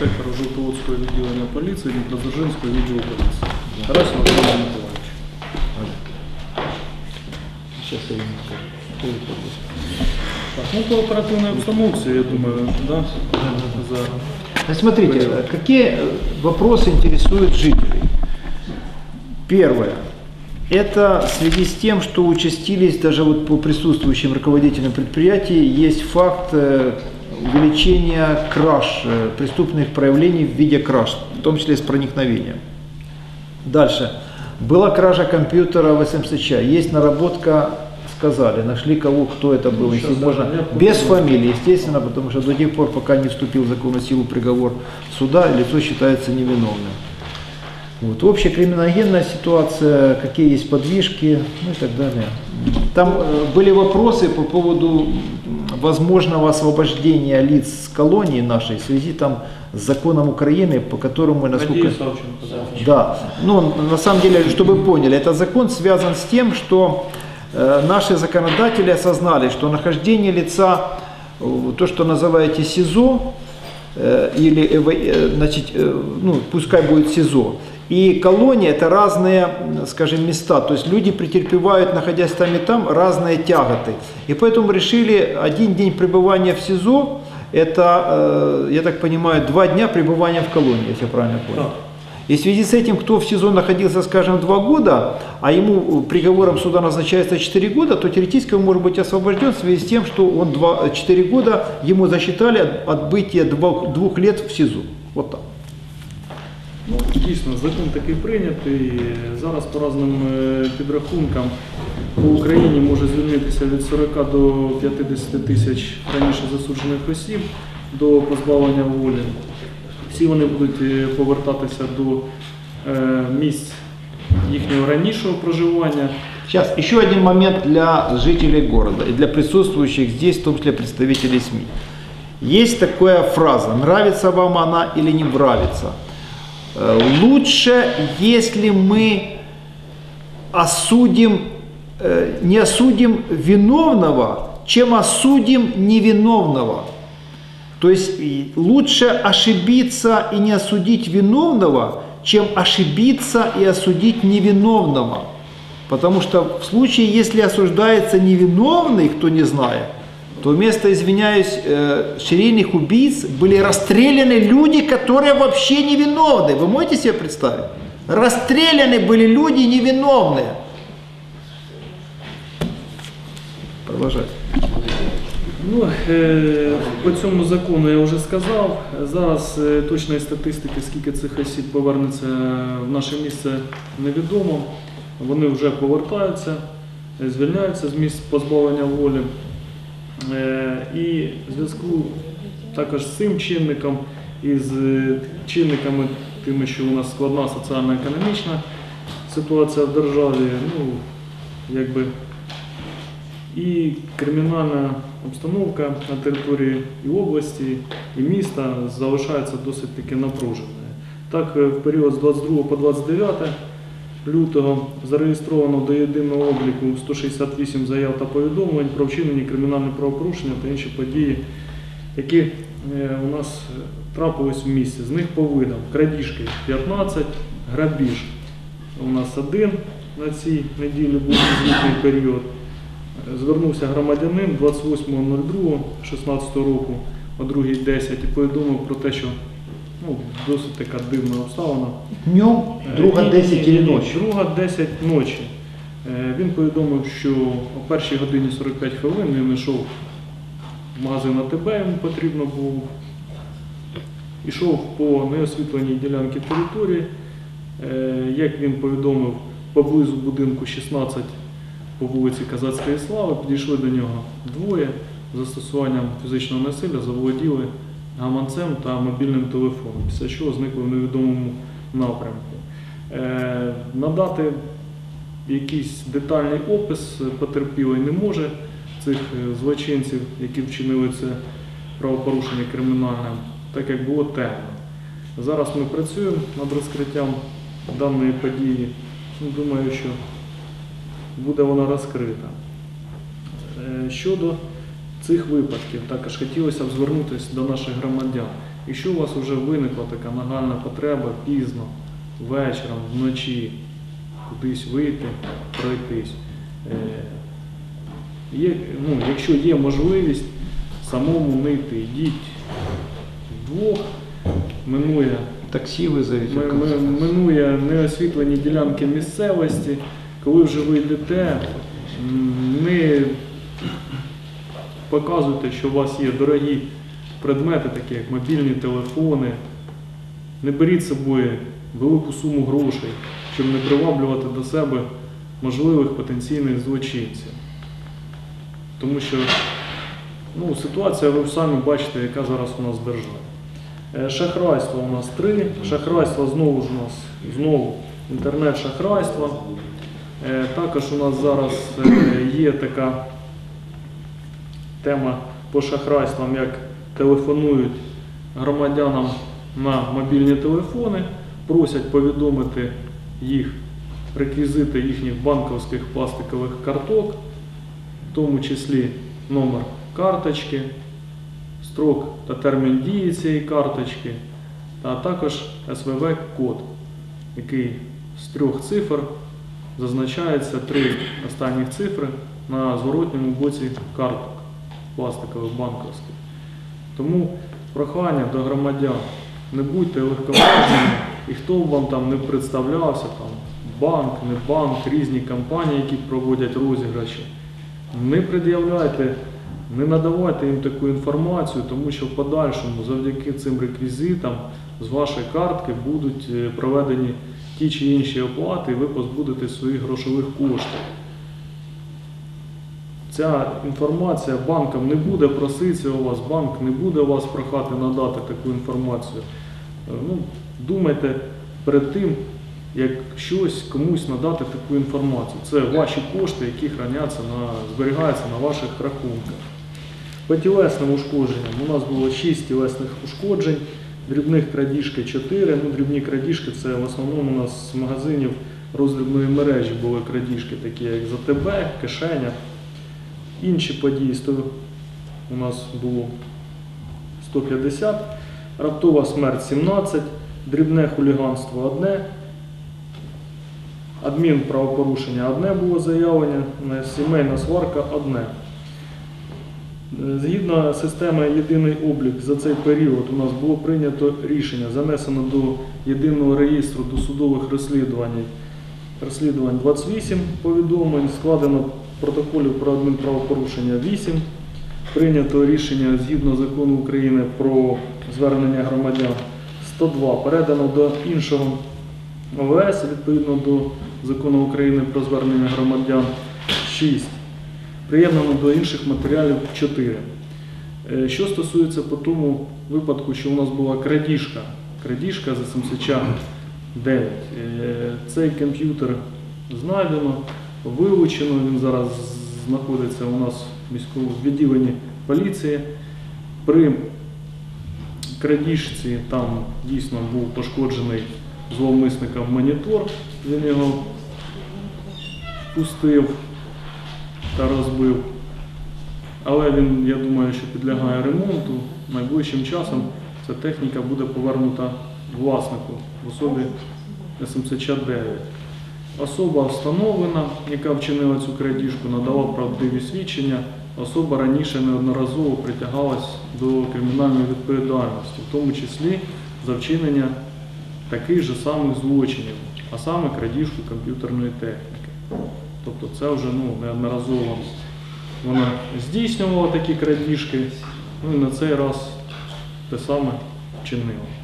інспектора Жовтоводського відділення поліції Дніпродзержинського відділу поліції. Тарас Володимир Миколаївич. Сейчас я ему скажу. Кто это будет? Так, ну по оперативній обстановці, я думаю, да? За... Значит, смотрите, э, какие э, вопросы интересуют жителей. Первое. Это в связи с тем, что участились даже вот по присутствующим руководителям предприятий, есть факт увеличения краж, э, преступных проявлений в виде краж, в том числе с проникновением. Дальше. Была кража компьютера в СМСЧ. Есть наработка, сказали, нашли кого, кто это был, если Сейчас, да, можно. Без фамилии, естественно, потому что до тех пор, пока не вступил в законную силу приговор суда, лицо считается невиновным. Вот. Общая криминогенная ситуация, какие есть подвижки, ну и так далее. Там э, были вопросы по поводу возможного освобождения лиц с колонии нашей в связи там с законом Украины, по которому, насколько... Да. Ну на самом деле, чтобы вы поняли, этот закон связан с тем, что э, наши законодатели осознали, что нахождение лица, э, то, что называете СИЗО, э, или, э, э, значит, э, ну, пускай будет СИЗО, и колония это разные, скажем, места, то есть люди претерпевают, находясь там и там, разные тяготы. И поэтому решили один день пребывания в СИЗО, это, э, я так понимаю, два дня пребывания в колонии, если я правильно понял. Так. И в связи с этим, кто в СИЗО находился, скажем, два года, а ему э, приговором суда назначается 4 года, то теоретически он может быть освобожден в связи с тем, что он 2, 4 года, ему засчитали от- отбытие двух лет в СИЗО. Вот так. Ну, дійсно, закон такий прийнятий. Зараз по різним е, підрахункам по Україні може звільнитися від 40 до 50 тисяч раніше засуджених осіб до позбавлення волі. Всі вони будуть е, повертатися до е, місць їхнього ранішого проживання. Сейчас еще один момент для жителей города и для присутствующих здесь, в том числе представителей СМИ. Есть такая фраза, нравится вам она или не нравится. Э, Лучше, если мы осудим, э, не осудим виновного, чем осудим невиновного. То есть лучше ошибиться и не осудить виновного, чем ошибиться и осудить невиновного. Потому что в случае, если осуждается невиновный, кто не знает, то вместо, извиняюсь, э, серийных убийц были расстреляны люди, которые вообще невиновны. Вы можете себе представить? Расстреляны были люди невиновные. Продолжайте. Ну, е, по цьому закону я вже сказав. Зараз е, точної статистики, скільки цих осіб повернеться в наше місце, невідомо. Вони вже повертаються, е, звільняються з місць позбавлення волі. Е, І в зв'язку також з цим чинником і з е, чинниками тими, що у нас складна соціально-економічна ситуація в державі, ну, якби і кримінальна обстановка на території і області, і міста залишається досить таки напруженою. Так, е, в період з 22 по 29 лютого зареєстровано до єдиного обліку 168 заяв та повідомлень про вчинені кримінальні правопорушення та інші події, які е, у нас е, трапились в місті. З них по видам крадіжки 15, грабіж у нас один на цій неділі був звітний період. Звернувся громадянин 28.02.16 року о 2.10 і повідомив про те, що ну, досить така дивна обставина. Днем, друга Е, 10 или ні, ні, ночью. Друга 10 ночі. Е, Він повідомив, що о першій годині 45 хвилин він йшов в магазин АТБ, йому потрібно було. Ішов по неосвітленій ділянці території. Е, Як він повідомив, поблизу будинку 16 по вулиці Казацької Слави підійшли до нього двоє з застосуванням фізичного насилля, заволоділи гаманцем та мобільним телефоном, після чого зникли в невідомому напрямку. Е, Надати якийсь детальний опис потерпілий не може цих е, злочинців, які вчинили це правопорушення кримінальне, так як було темно. Зараз ми працюємо над розкриттям даної події. Ну, Думаю, що буде вона розкрита. Е, Щодо цих випадків, також хотілося б звернутися до наших громадян. Якщо у вас вже виникла така нагальна потреба пізно, вечором, вночі, кудись вийти, пройтись, е, є, ну, якщо є можливість самому не йти, йдіть вдвох, минує Такси вызовите. Ми- ми- Минує неосвітлені ділянки місцевості. Коли вже ви йдете, не показуйте, що у вас є дорогі предмети, такі як мобільні телефони. Не беріть з собою велику суму грошей, щоб не приваблювати до себе можливих потенційних злочинців. Тому що ну, ситуація, ви самі бачите, яка зараз у нас в державі. Шахрайство у нас три. Шахрайство знову ж у нас знову інтернет-шахрайство. Е, Також у нас зараз е, є така тема по шахрайствам, як телефонують громадянам на мобільні телефони, просять повідомити їх реквізити їхніх банковських пластикових карток, в тому числі номер карточки, строк та термін дії цієї карточки, а також СВВ-код, який з трьох цифр зазначається три останніх цифри на зворотньому боці карток пластикових банковських. Тому прохання до громадян, не будьте легковажними, і хто б вам там не представлявся, там банк, не банк, різні компанії, які проводять розіграші, не пред'являйте, не надавайте їм таку інформацію, тому що в подальшому завдяки цим реквізитам з вашої картки будуть е, проведені ті чи інші оплати, і ви позбудете своїх грошових коштів. Ця інформація банкам не буде проситися у вас, банк не буде вас прохати надати таку інформацію. Е, Ну, думайте перед тим, як щось комусь надати таку інформацію. Це ваші кошти, які храняться на, зберігаються на ваших рахунках. По тілесним ушкодженням у нас було 6 тілесних ушкоджень, дрібних крадіжки 4. Ну, дрібні крадіжки це в основному у нас з магазинів роздрібної мережі були крадіжки, такі як ЗТБ, кишеня. Інші події сто- у нас було 150, раптова смерть 17, дрібне хуліганство одне, адмінправопорушення одне було заявлення, е, сімейна сварка одне. Е, Згідно системи єдиний облік за цей період у нас було прийнято рішення, занесено до єдиного реєстру досудових розслідувань розслідувань 28 повідомлень, складено протоколів про адмінправопорушення 8. Прийнято рішення згідно закону України про звернення громадян 102. Передано до іншого ОВС відповідно до закону України про звернення громадян 6. Приєднано до інших матеріалів 4. Е, що стосується по тому випадку, що у нас була крадіжка, крадіжка за Семсича 9. Е, цей комп'ютер знайдено, вилучено, він зараз знаходиться у нас в міському відділенні поліції. При крадіжці там дійсно був пошкоджений зловмисником монітор, він його впустив та розбив. Але він, я думаю, що підлягає ремонту. Найближчим часом ця техніка буде повернута власнику в особі СМС-9. Особа встановлена, яка вчинила цю крадіжку, надала правдиві свідчення. Особа раніше неодноразово притягалась до кримінальної відповідальності, в тому числі за вчинення таких же самих злочинів, а саме крадіжку комп'ютерної техніки. Тобто це вже ну, неодноразово вона здійснювала такі крадіжки, ну і на цей раз те саме вчинила.